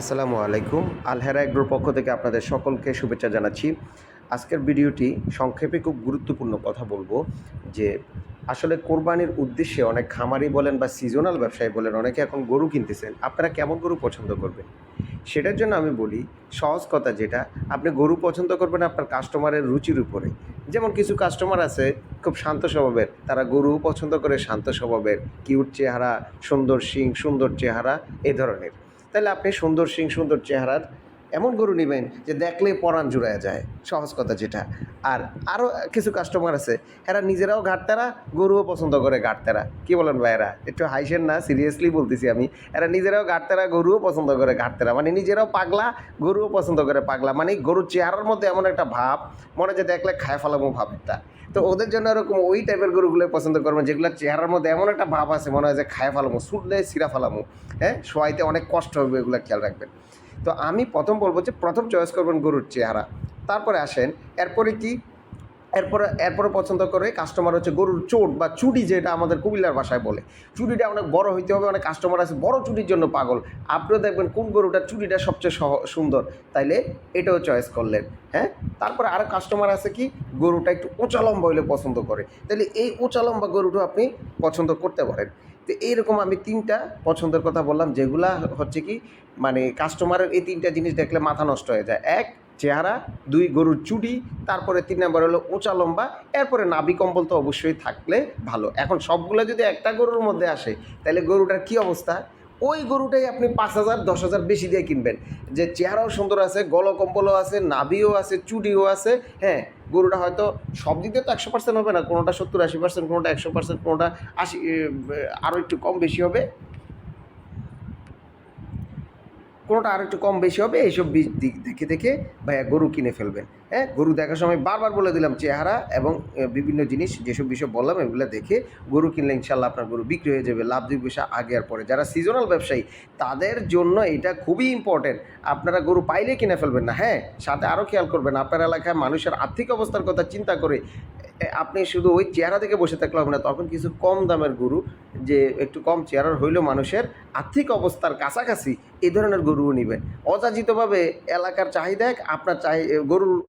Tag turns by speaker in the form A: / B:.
A: আসসালামু আলাইকুম। আলহেরা এগ্রোর পক্ষ থেকে আপনাদের সকলকে শুভেচ্ছা জানাচ্ছি। আজকের ভিডিওটি সংক্ষেপে খুব গুরুত্বপূর্ণ কথা বলব যে, আসলে কোরবানির উদ্দেশ্যে অনেক খামারি বলেন বা সিজনাল ব্যবসায়ী বলেন, অনেকে এখন গরু কিনতেছেন। আপনারা কেমন গরু পছন্দ করবেন? সেটার জন্য আমি বলি, সহজ কথা যেটা, আপনি গরু পছন্দ করবেন আপনার কাস্টমারের রুচির উপরে। যেমন কিছু কাস্টমার আছে, খুব শান্ত স্বভাবের, তারা গরু পছন্দ করে শান্ত স্বভাবের কিউট চেহারা, সুন্দর শিং, সুন্দর চেহারা, এ ধরনের। তাহলে আপনি সুন্দর সিং, সুন্দর চেহারার এমন গরু নেবেন যে দেখলে পরাণ জুড়ায় যায়। সহজ কথা যেটা। আর আরও কিছু কাস্টমার আছে। এরা নিজেরাও ঘাটতারা, গরুও পছন্দ করে ঘাটতারা। কি বলেন ভাইয়েরা? একটু হাইসেন না সিরিয়াসলি বলতেছি আমি। এরা নিজেরাও ঘাটতারা, গরুও পছন্দ করে ঘাটতারা। মানে নিজেরাও পাগলা, গরুও পছন্দ করে পাগলা। মানে গরুর চেহারার মধ্যে এমন একটা ভাব, মনে যে দেখলে খায় ফেলামো ভাবটা। তো ওদের জন্য এরকম ওই টাইপের গরুগুলো পছন্দ করবেন যেগুলোর চেহারার মধ্যে এমন একটা ভাব আছে, মনে হয় যে খায় ফেলামো ছুটলে সিরা ফেলামো হ্যাঁ? শোয়াইতে অনেক কষ্ট হবে, এগুলো খেয়াল রাখবেন। তো আমি প্রথম বলব যে প্রথম চয়েস করবেন গরুর চেহারা। তারপরে আসেন, এরপরে কি? এরপরে এরপরে পছন্দ করে কাস্টমার হচ্ছে গরুর চোট বা চুটি যেটা আমাদের কুমিল্লার ভাষায় বলে। চুটিটা অনেক বড় হইতে হবে, অনেক কাস্টমার আছে, বড় চুটির জন্য পাগল। আপনিও দেখবেন কোন গরুটার চুটিটা সবচেয়ে সহ, সুন্দর। তাইলে এটাও চয়েস করলেন হ্যাঁ? তারপরে আরও কাস্টমার আছে কি? গরুটা একটু উঁচা লম্বা হইলে পছন্দ করে। তাহলে এই উঁচা লম্বা গরুটা আপনি পছন্দ করতে পারেন। তো এইরকম আমি তিনটা পছন্দের কথা বললাম, যেগুলা হচ্ছে কি মানে কাস্টমারের এই তিনটা জিনিস দেখলে মাথা নষ্ট হয়ে যায়। এক, চেহারা, দুই, গরুর চুটি তারপরে তিন নম্বর হলো উঁচা লম্বা, এরপরে নাভি কম্বল তো অবশ্যই থাকলে ভালো। এখন সবগুলো যদি একটা গরুর মধ্যে আসে, তাহলে গরুটার কি অবস্থা? ওই গরুটাই আপনি পাঁচ হাজার, দশ হাজার বেশি দিয়ে কিনবেন। যে চেহারাও সুন্দর আছে, গলকম্বলও আছে, নাভিও আছে চুটিও আছে হ্যাঁ গরুটা হয়তো সব দিক দিয়ে তো একশো পার্সেন্ট হবে না, কোনোটা সত্তর, আশি পার্সেন্ট কোনোটা একশো পার্সেন্ট কোনোটা আশি আরও একটু কম বেশি হবে। কোনোটা আর একটু কম বেশি হবে, এইসব বীজ দিক দেখে দেখে ভাইয়া গরু কিনে ফেলবেন। হ্যাঁ গরু দেখার সময় বারবার বলে দিলাম, চেহারা এবং বিভিন্ন জিনিস, যেসব বিষয় বললাম, এগুলো দেখে গরু কিনলে ইনশাল্লাহ আপনার গরু বিক্রি হয়ে যাবে, লাভ দুই পয়সা আগে আর পরে। যারা সিজনাল ব্যবসায়ী, তাদের জন্য এটা খুবই ইম্পর্টেন্ট আপনারা গরু পাইলে কিনে ফেলবেন না হ্যাঁ? সাথে আরও খেয়াল করবেন, আপনার এলাকায় মানুষের আর্থিক অবস্থার কথা চিন্তা করে আপনি শুধু ওই চেহারা থেকে বসে থাকলে হবে না তখন কিছু কম দামের গরু যে একটু কম চেহারার হইলেও মানুষের আর্থিক অবস্থার কাছাকাছি এই ধরনের গরুও নেবেন। অযাচিতভাবে এলাকার চাহিদা এক, আপনার চাহি গরুর